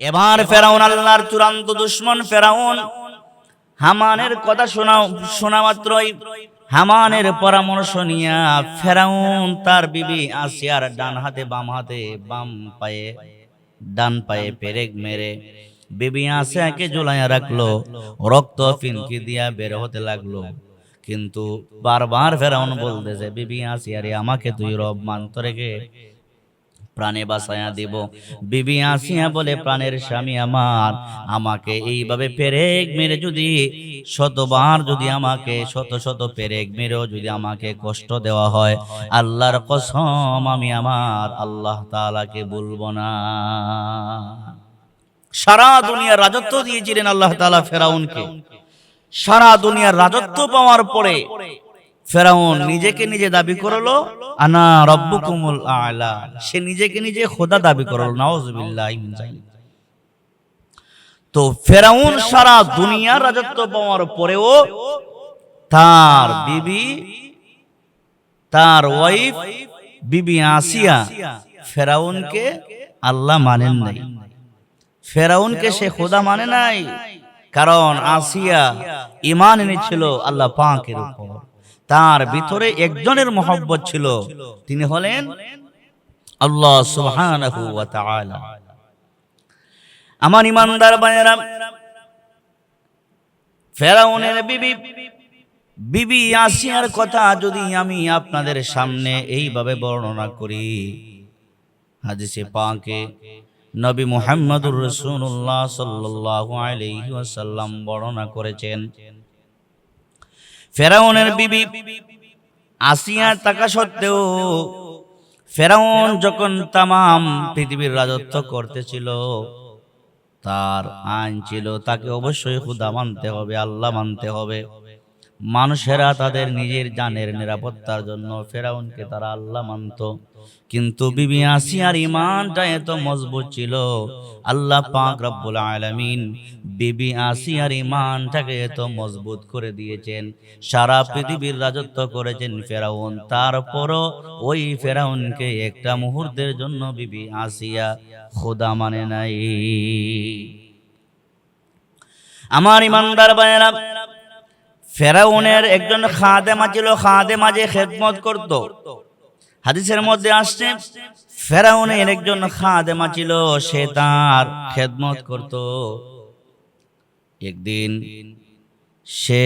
এবার ফেরাউন, আল্লাহর চূড়ান্ত দুশ্মন ফেরাউন। হামানের কথা শোনা শোনা মাত্রই হামানের পরামর্শ নিয়া ফেরাউন তার বিবি আসিয়ার ডান হাতে, বাম হাতে, বাম পায়ে, ডান পায়ে পেরেক মেরে বিবি আসিয়াকে ঝুলাইয়া রাখল, রক্ত ফিনকি দিয়া বের হতে লাগল। কিন্তু বারবার ফেরাউন বলতেছে, বিবি আসিয়ারে আমাকে তুই রব মানত রেখে প্রাণে বাঁচাইয়া দিব। বিবি আসিয়া বলে, প্রাণের স্বামী আমার, আমাকে এইভাবে পেরেক মেরে যদি, শতবার যদি আমাকে, শত শত পেরেক মেরেও যদি আমাকে কষ্ট দেওয়া হয়, আল্লাহর কসম আমি আমার আল্লাহ তাআলাকে বলব না। সারা দুনিয়ার রাজত্ব দিয়েছিলেন আল্লাহ তাআলা ফেরাউনকে। সারা দুনিয়ার রাজত্ব পাওয়ার পরে ফেরাউন নিজেকে নিজে দাবি করল আনা রব্বুকুমুল আলা। সে নিজেকে নিজে খোদা দাবি করল মিন যালিক। তো ফেরাউন সারা দুনিয়ার রাজত্ব পাওয়ার পরেও তার বিবি তার ওয়াইফ বিবি আসিয়া ফেরাউনকে আল্লাহ মানেন নাই। ফেরাউনকে সে খোদা মানে নাই কারণ আসিয়া ইমান এনেছিল আল্লাহ পাকের উপর। তার ভিতরে একজনের মহব্বত ছিল। তিনি হলেন আল্লাহ তাআলা। আমার ইমানদার ভাইয়েরা, ফেরাউনের বিবি বিবি আসিয়ার কথা যদি আমি আপনাদের সামনে এইভাবে বর্ণনা করি, হাদিসে পাকে নবী মুহাম্মদুর রাসূলুল্লাহ সাল্লাল্লাহু আলাইহি ওয়াসাল্লাম বর্ণনা করেছেন ফেরাউনের বিবি আসিয়ার টাকা সত্ত্বেও ফেরাউন যখন তামাম পৃথিবীর রাজত্ব করতেছিল, তার আইন ছিল তাকে অবশ্যই খুদা মানতে হবে, আল্লাহ মানতে হবে। মানুষেরা তাদের নিজের জানের নিরাপত্তার জন্য ফেরাউনকে তারা আল্লাহ মানত। কিন্তু বিবি আসিয়ার ইমানটা এত মজবুত ছিল। আল্লাহ পাক রব্বুল আলামিন বিবি আসিয়ার ইমানটাকে এত মজবুত করে দিয়েছেন। সারা পৃথিবীর রাজত্ব করেছেন ফেরাউন। তারপরও ওই ফেরাউনকে একটা মুহূর্তের জন্য বিবি আসিয়া খোদা মানে নাই। আমার ইমানদার বায়না ফেরাউনের একজন খাদেমা ছিল, খাদেমা যে খেদমত করত। হাদিসের মধ্যে আসছে, ফেরাউনের একজন খাদেমা ছিল, সে তার খেদমত করত। একদিন সে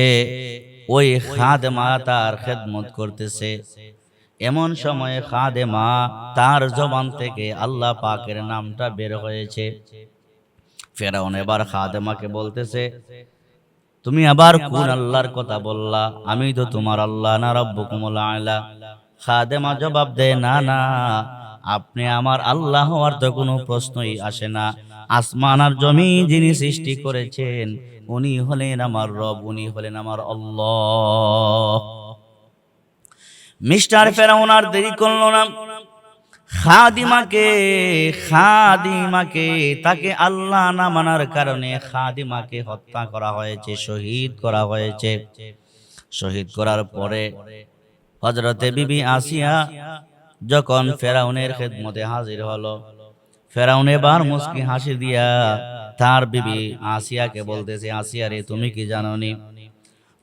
ওই খাদেমা তার খেদমত করতেছে। এমন সময়ে খাদেমা তার জবান থেকে আল্লাহ পাকের নামটা বের হয়েছে। ফেরাউন এবার খাদেমাকে বলতেছে তুমি আবার কোন আল্লাহর কথা বললা? আমি তো তোমার আল্লাহ, না রব্বুকুমুল আলা। খাদেমা জবাব দেয়, না না। আপনি আমার আল্লাহ হওয়ার তো কোনো প্রশ্নই আসে না। আসমান আর জমি যিনি সৃষ্টি করেছেন, উনি হলেন আমার রব, উনি হলেন আমার আল্লাহ। মিস্টার ফেরাউন আর দেরি করল না। খাদিমাকে খাদিমাকে তাকে আল্লাহ না মানার কারণে খাদিমাকে হত্যা করা হয়েছে শহীদ করা হয়েছে। শহীদ করার পরে হজরতে বিবি আসিয়া যখন ফেরাউনের খেদমতে হাজির হলো ফেরাউন এবার মুস্কি হাসি দিয়া তার বিবি আসিয়াকে বলতেছে আসিয়া রে তুমি কি জানোনি?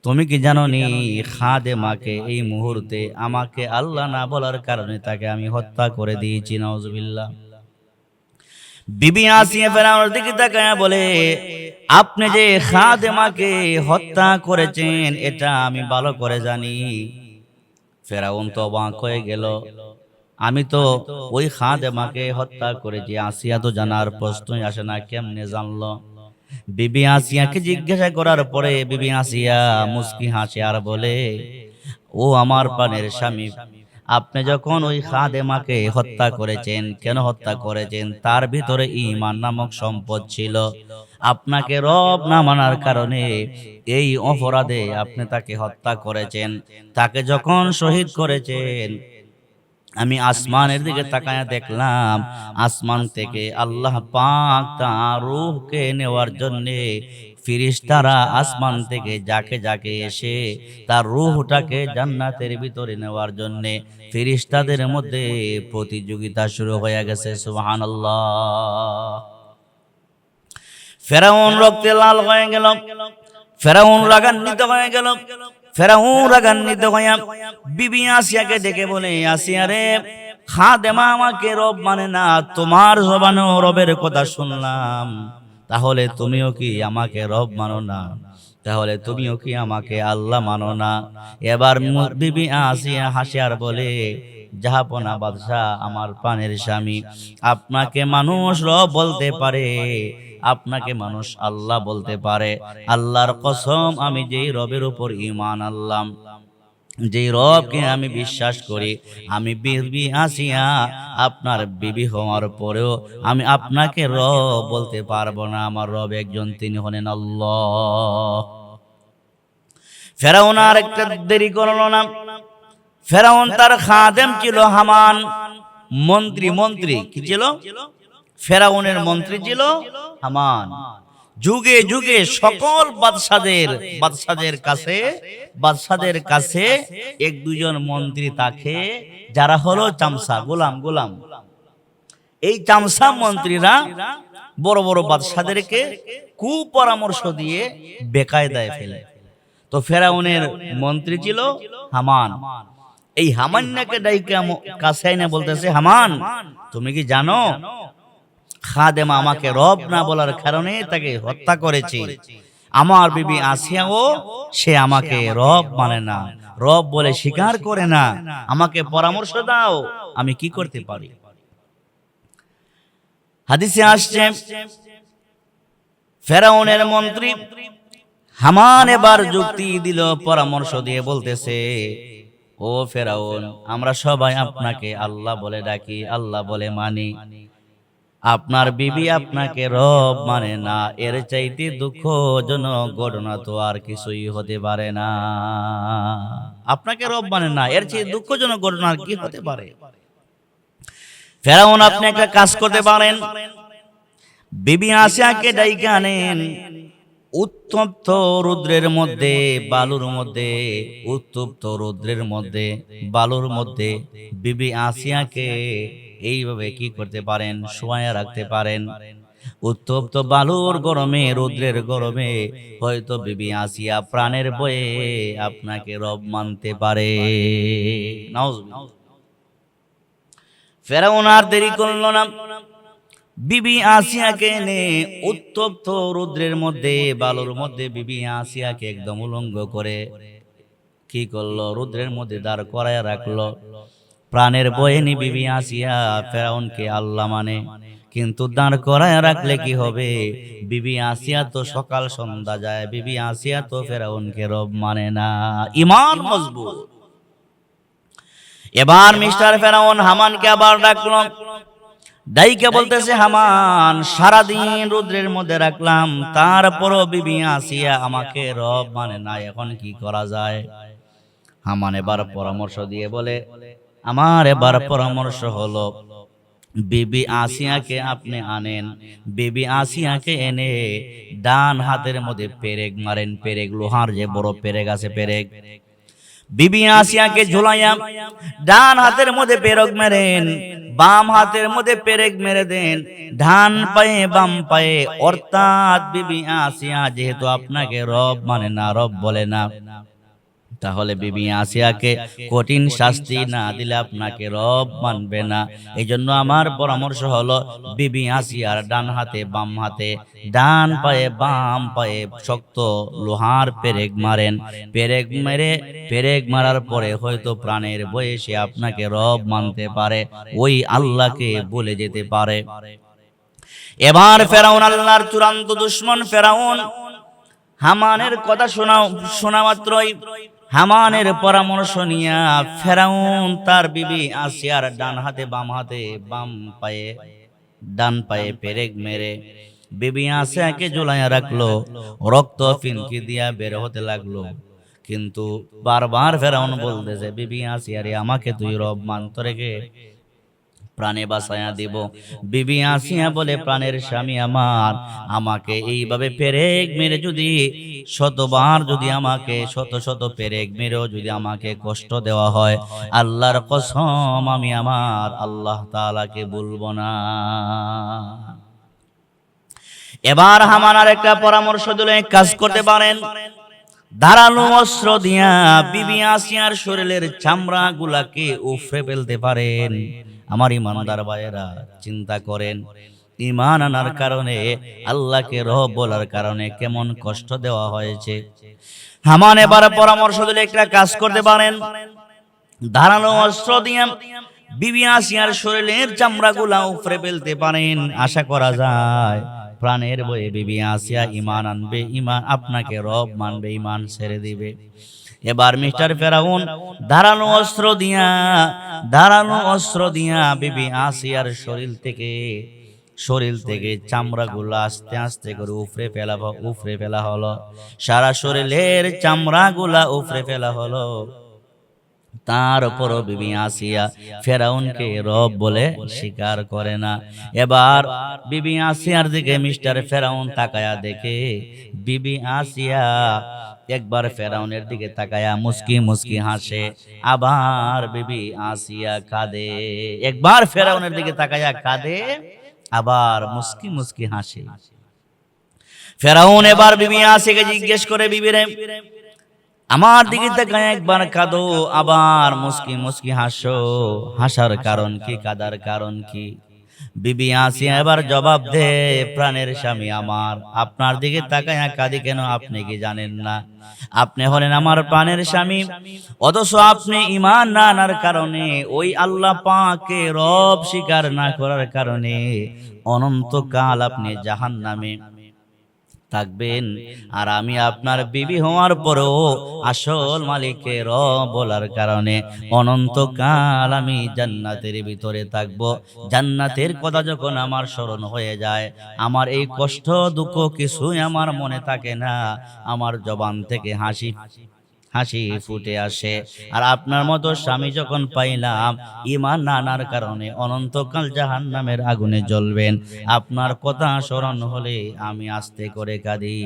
তুমি কি জানো নি খাদে মাকে এই মুহূর্তে আমাকে আল্লাহ না বলার কারণে তাকে আমি হত্যা করে দিয়েছি নজবিল্লা বিবি আসিয়া ফেরাউনের দিকে তাকায় বলে আপনি যে খাদে মাকে হত্যা করেছেন এটা আমি ভালো করে জানি। ফেরাউন তো বাঁক হয়ে গেল। আমি তো ওই খাদে মাকে হত্যা করেছি আসিয়া তো জানার প্রশ্নই আসে না। কেমনে জানলো? বিবি আসিয়াকে জিজ্ঞাসা করার পরে বিবি আসিয়া মুস্কি হাসে আর বলে ও আমার পানের স্বামী আপনি যখন ওই খাদেমাকে হত্যা করেছেন কেন হত্যা করেছেন? তার ভিতরে ইমান নামক সম্পদ ছিল। আপনাকে রব না মানার কারণে এই অপরাধে আপনি তাকে হত্যা করেছেন। তাকে যখন শহীদ করেছেন আমি আসমানের দিকে তাকায় দেখলাম, আসমান থেকে আল্লাহ পাক তার রূহকে নেওয়ার জন্য ফিরিস্তারা আসমান থেকে যাকে যাকে এসে তার রূহটাকে জান্নাতের ভিতরে নেওয়ার জন্য ফিরিস্তাদের মধ্যে প্রতিযোগিতা শুরু হয়ে গেছে, সুবহানাল্লাহ। ফেরাউন রক্তে লাল হয়ে গেল, ফেরাউন রাগান্বিত হয়ে গেল ফেরাউন রাগান্বিত হইয়া বিবি আসিয়াকে ডেকে বলে, আসিয়া রে, খাদেমা আমাকে রব মানে না, তোমার জবানেও রবের কথা শুনলাম। তাহলে তুমিও কি আমাকে রব মানো না? তাহলে তুমিও কি আমাকে আল্লাহ মানো না? এবার বিবি আসিয়া হাসিয়ার বলে, জাহাপনা বাদশাহ, আমার পানের স্বামী, আপনাকে মানুষ রব বলতে পারে। আপনাকে মানুষ আল্লাহ বলতে পারে। আল্লাহর কসম, আমি যেই রবের উপর ইমান আল্লাহ যেই রবকে আমি বিশ্বাস করি, আমি বিবি আসিয়া আপনার বিবি হওয়ার পরেও আমি আপনাকে রব বলতে পারব না। আমার রব একজন, তিনি হলেন আল্লাহ। ফেরাউন আর একটা দেরি করল না। ফেরাউন তার খাদেম ছিল হামান। মন্ত্রী মন্ত্রী, কি ছিল? ফেরাউনের মন্ত্রী ছিল হামান। যুগে যুগে সকল বাদশাদের বাদশাদের কাছে বাদশাদের কাছে এক দুজন মন্ত্রী তাকে যারা হলো চামসা, গোলাম গোলাম। এই চামসা মন্ত্রীরা বড় বড় বাদশাদেরকে কুপরামর্শ দিয়ে বেকায়দায় ফেলে। তো ফেরাউনের মন্ত্রী ছিল হামান। এই হামান্নাকে ডাইকা কাছে আইনা বলতেছে, হামান, তুমি কি জানো খাদেমা আমাকে রব না বলার কারণে তাকে হত্যা করেছে। আমার বিবি আসিয়াও সে আমাকে রব মানে না। রব বলে স্বীকার করে না। আমাকে পরামর্শ দাও আমি কি করতে পারি? হাদিসে আসছে ফেরাউনের মন্ত্রী হামান এবার যুক্তি দিল পরামর্শ দিয়ে বলতেছে ও ফেরাউন আমরা সবাই আপনাকে আল্লাহ বলে ডাকি আল্লাহ বলে মানি। আপনার বিবি আপনাকে রব মানে না। এর চাইতে দুঃখজনক ঘটনা তো আর কিছুই হতে পারে না। আপনাকে রব মানে না। এর চেয়ে দুঃখজনক ঘটনা আর কি হতে পারে? ফেরাউন আপনি একটা কাজ করতে পারেন। বিবি আসিয়াকে ডাইকে আনেন। উত্তপ্ত রুদ্রের মধ্যে বালুর মধ্যে উত্তপ্ত রুদ্রের মধ্যে বালুর মধ্যে বিবি আসিয়াকে এইভাবে কি করতে পারেন? শোয়া রাখতে পারেন। উত্তপ্ত বালুর গরমে রুদ্রের গরমে হয়তো বিবি আসিয়া প্রাণের বয়ে আপনাকে রব মানতে পারে। ফেরাউন আর দেরি করল না। বিবি আসিয়াকে এনে উত্তপ্ত রুদ্রের মধ্যে বালুর মধ্যে বিবি আসিয়াকে একদম উলঙ্গ করে কি করল? রুদ্রের মধ্যে দাঁড় করায় রাখল। প্রাণের বয়েনি বিবি আসিয়া ফেরাউনকে আল্লাহ মানে। কিন্তু দাঁড় করায় রাখলে কি হবে? বিবি আসিয়া তো সকাল সন্ধ্যা যায়, বিবি আসিয়া তো ফেরাউনকে রব মানে না। ইমান মজবুত। এবার মিস্টার ফেরাউন হামানকে আবার ডাকলো। ডাইকে বলতেছে, হামান, সারাদিন রুদ্রের মধ্যে রাখলাম, তারপরও বিবি আসিয়া আমাকে রব মানে না, এখন কি করা যায়? হামান এবার পরামর্শ দিয়ে বলে আমার এবার পরামর্শ হলো বিবি আসিয়াকে আপনি আনেন। বিবি আসিয়াকে এনে ডান হাতের মধ্যে পেরেক মারেন পেরেক লোহার যে বড় পেরেক আছে পেরেক বিবি আসিয়াকে ঝুলাইয়া ডান হাতের মধ্যে পেরেক মেরেন বাম হাতের মধ্যে পেরেক মেরে দেন। ধান পায়ে বাম পায়ে অর্থাৎ বিবি আসিয়া যেহেতু আপনাকে রব মানে না রব বলে না। তাহলে বিবি আসিয়াকে কঠিন শাস্তি না দিলে আপনাকে রব মানবে না। এই জন্য আমার পরামর্শ হলো বিবি আসিয়ার ডান হাতে বাম হাতে ডান পায়ে বাম পায়ে শক্ত লোহার পেরেক মারেন। পেরেক মেরে পেরেক মারার পরে হয়তো প্রাণের বয়সে আপনাকে রব মানতে পারে। ওই আল্লাহকে বলে যেতে পারে। এবার ফেরাউন আল্লাহর চূড়ান্ত দুশ্মন ফেরাউন হামানের কথা শোনা শোনা মাত্রই হামানের পরামর্শ নিয়া ফেরাউন তার বিবি আসিয়ার ডান হাতে, বাম হাতে, বাম পায়ে, ডান পায়ে পেরেক মেরে বিবি আসিয়াকে জোলাইয়া রাখল, রক্ত ফিনকি দিয়া বের হতে লাগল। কিন্তু বারবার ফেরাউন বলতেছে, বিবি আসিয়ারে আমাকে তুই রব মানত রেখে প্রাণে বাঁচাইয়া দিব। বিবি আসিয়া বলে, প্রাণের স্বামী আমার, আমাকে এইভাবে পেরেক মেরে যদি, শতবার যদি আমাকে, শত শত পেরেক মেরেও যদি আমাকে কষ্ট দেওয়া হয়, আল্লাহর কসম আমি আমার আল্লাহ তাআলাকে বলব না। এবার হামানার একটা পরামর্শ দিলে, কাজ করতে পারেন। ধারালো অস্ত্র দিয়া বিবি আসিয়ার শরীরের চামড়া গুলাকে উফরে ফেলতে পারেন। আমার ইমানদার ভাইয়েরা চিন্তা করেন, ইমান আনার কারণে আল্লাহকে রব বলার কারণে কেমন কষ্ট দেওয়া হয়েছে। হামান এবার পরামর্শ দিলে একটা কাজ করতে পারেন। ধারালো অস্ত্র দিয়ে বিবি আসিয়ার শরীরের চামড়া গুলা উপরে ফেলতে পারেন, আশা করা যায় প্রাণের বয়ে বিবি আসিয়া ইমান আনবে ইমান আপনাকে রব মানবে, ইমান ছেড়ে দিবে। এবার মিস্টার ফেরাউন ধারালো অস্ত্র দিয়া ধারালো অস্ত্র দিয়া বিবি আসিয়ার শরীর থেকে শরীর থেকে চামড়া চামড়াগুলো আস্তে আস্তে করে উফরে ফেলা উফরে ফেলা হলো। সারা শরীরের চামড়াগুলা উফরে ফেলা হলো। তার উপরও বিবি আসিয়া ফেরাউনকে রব বলে স্বীকার করে না। এবার বিবি আসিয়ার দিকে মিস্টার ফেরাউন তাকায়া দেখে বিবি আসিয়া একবার ফেরাউনের দিকে তাকায়া মুস্কি মুস্কি হাসে আবার বিবি আসিয়া কাঁদে। একবার ফেরাউনের দিকে তাকায়া কাঁদে আবার মুস্কি মুস্কি হাসে। ফেরাউন এবার বিবি আসিকে জিজ্ঞেস করে বিবিরে আমার দিকে তাকায় একবার কাঁদো আবার মুস্কি মুস্কি হাসো। হাসার কারণ কি কাদার কারণ কি? বিবি আসিয়া এবার জবাব দে, প্রাণের স্বামী আমার। আপনার দিকে তাকায় কাঁদি কেন আপনি কি জানেন না? আপনি হলেন আমার প্রাণের স্বামী। অথচ আপনি ইমান না আনার কারণে, ওই আল্লাহ পাকে রব স্বীকার না করার কারণে অনন্তকাল আপনি জাহান নামে থাকবেন। আর আমি আপনার বিবি হওয়ার পরেও আসল মালিকের র বলার কারণে অনন্তকাল আমি জান্নাতের ভিতরে থাকব। জান্নাতের কথা যখন আমার স্মরণ হয়ে যায় আমার এই কষ্ট দুঃখ কিছুই আমার মনে থাকে না। আমার জবান থেকে হাসি হাসি ফুটে আসে। আর আপনার মতো স্বামী যখন পাইলাম ইমান নানার কারণে অনন্তকাল জাহান নামের আগুনে জ্বলবেন। আপনার কথা স্মরণ হলে আমি আস্তে করে কাঁদি।